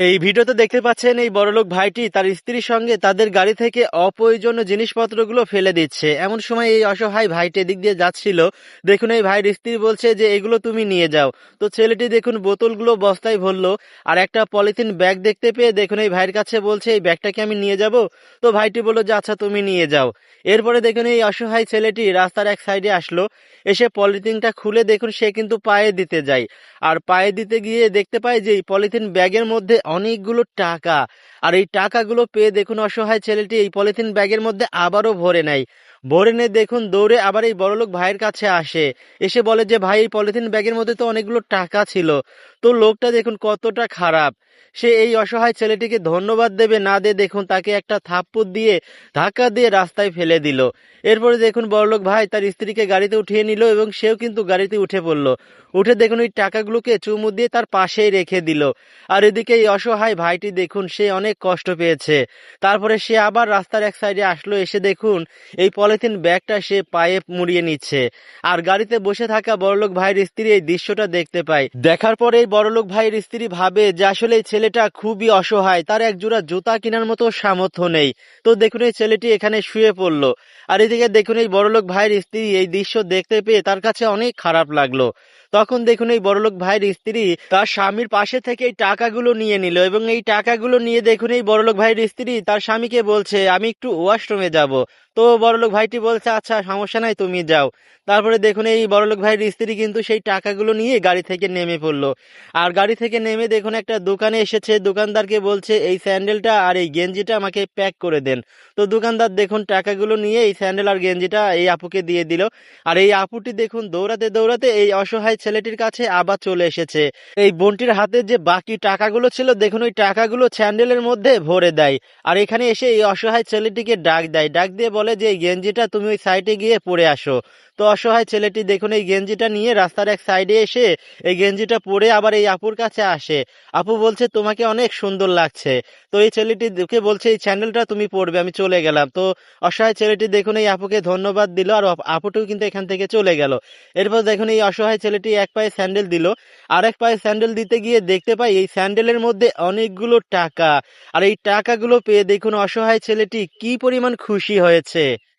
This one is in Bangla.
এই ভিডিওতে দেখতে পাচ্ছেন এই বড়লোক ভাইটি তার স্ত্রীর সঙ্গে তাদের গাড়ি থেকে অপ্রয়োজনীয় জিনিসপত্রগুলো ফেলে দিচ্ছে। এমন সময় এই অসহায় ভাইটি এদিক দিয়ে যাচ্ছিল। দেখুন, এই ভাইয়ের স্ত্রী বলছে যে, এগুলো তুমি নিয়ে যাও। তো ছেলেটি দেখুন বোতলগুলো বস্তায় ভরলো আর একটা পলিথিন ব্যাগ দেখতে পেয়ে দেখুন এই ভাইয়ের কাছে বলছে, এই ব্যাগটাকে আমি নিয়ে যাব? তো ভাইটি বলল যে আচ্ছা তুমি নিয়ে যাও। এরপরে দেখুন এই অসহায় ছেলেটি রাস্তার এক সাইডে আসলো। এসে পলিথিনটা খুলে দেখুন, সে কিন্তু পায়ে দিতে যায়। আর পায়ে দিতে গিয়ে দেখতে পায় যে, এই পলিথিন ব্যাগের মধ্যে অনেকগুলো টাকা। আর এই টাকাগুলো পেয়ে দেখুন অসহায় ছেলেটি এই পলিথিন ব্যাগের মধ্যে আবারও ভরে নেয়। ভরে নিয়ে দেখুন দৌড়ে আবার এই বড়লোক ভাইয়ের কাছে আসে। এসে বলে যে, ভাই, এই পলিথিন ব্যাগের মধ্যে তো অনেকগুলো টাকা ছিল। তো লোকটা দেখুন কতটা খারাপ। সে এই অসহায় ছেলেটিকে ধন্যবাদ দেবে, না দিয়ে দেখুন তাকে একটা থাপ্পড় দিয়ে ধাক্কা দিয়ে রাস্তায় ফেলে দিল। এরপরে দেখুন বড়লোক ভাই তার স্ত্রীকে গাড়িতে উঠিয়ে নিল এবং সেও কিন্তু গাড়িতে উঠে পড়ল। উঠে দেখুন ওই টাকাগুলোকে চুমু দিয়ে তার পাশেই রেখে দিল। আর এদিকে এই অসহায় ভাইটি দেখুন, সে অনেক কষ্ট পেয়েছে। তারপরে সে আবার রাস্তার এক সাইডে আসলো, এসে দেখুন এই পলিথিন ব্যাগটা সে পায়ে মুড়িয়ে নিচ্ছে। আর গাড়িতে বসে থাকা বড়লোক ভাইয়ের স্ত্রী এই দৃশ্যটা দেখতে পায়। দেখার পরে এই বড়লোক ভাইয়ের স্ত্রী ভাবে যে আসলে এই ছেলেটা খুবই অসহায়, তার এক জোড়া জুতা কেনার মতো সামর্থ্য নেই। তো দেখুন এই ছেলেটি এখানে শুয়ে পড়ল। আর এদিকে দেখুন এই বড়লোক ভাইয়ের স্ত্রী এই দৃশ্য দেখতে পেয়ে তার কাছে অনেক খারাপ লাগল। তখন দেখুন এই বড়লোক ভাইয়ের স্ত্রী তার স্বামীর পাশে থেকে এই টাকাগুলো নিয়ে নিল এবং এই টাকাগুলো নিয়ে দেখুন এই বড়লোক ভাইয়ের স্ত্রী তার স্বামীকে বলছে, আমি একটু ওয়াশরুমে যাব। তো বড়লোক ভাইটি বলছে আচ্ছা সমস্যা নাই, তুমি যাও। তারপরে দেখুন, এই বড়লোক ভাইয়ের স্ত্রী কিন্তু সেই টাকাগুলো নিয়ে গাড়ি থেকে নেমে পড়ল। আর গাড়ি থেকে নেমে দেখুন, একটা দোকানে এসেছে, দোকানদারকে বলছে, এই স্যান্ডেলটা আর এই গেঞ্জিটা আমাকে প্যাক করে দেন। তো দোকানদার দেখুন, টাকাগুলো নিয়ে এই স্যান্ডেল আর গেঞ্জিটা এই আপুকে দিয়ে দিল। আর এই আপুটি দেখুন, দৌড়াতে দৌড়াতে এই অসহায় ছেলেটির কাছে আবার চলে এসেছে। এই বোনটির হাতে যে বাকি টাকাগুলো ছিল, দেখুন, ওই টাকাগুলো স্যান্ডেলের মধ্যে ভরে দেয়। আর এখানে এসে এই অসহায় ছেলেটিকে ডাক দেয়। ডাক দিয়ে যে, এই গেঞ্জিটা তুমি ওই সাইডে গিয়ে পরে আসো। তো অসহায় ছেলেটি দেখুন, এই গেঞ্জিটা নিয়ে রাস্তার এক সাইডে এসে এই গেঞ্জিটা পরে আবার এই আপুর কাছে আসে। আপু বলছে, তোমাকে অনেক সুন্দর লাগছে। তো এই ছেলেটি দেখে বলছে, এই স্যান্ডেলটা তুমি পরবে, আমি চলে গেলাম। তো অসহায় ছেলেটি দেখুন, এই আপুকে ধন্যবাদ দিল আর আপুটিও কিন্তু এখান থেকে চলে গেল। এরপর দেখুন, এই অসহায় ছেলেটি এক পায়ে স্যান্ডেল দিল, আরেক পায়ে স্যান্ডেল দিতে গিয়ে দেখতে পাই, এই স্যান্ডেলের মধ্যে অনেকগুলো টাকা। আর এই টাকাগুলো পেয়ে দেখুন, অসহায় ছেলেটি কি পরিমাণ খুশি হয়েছে। আছে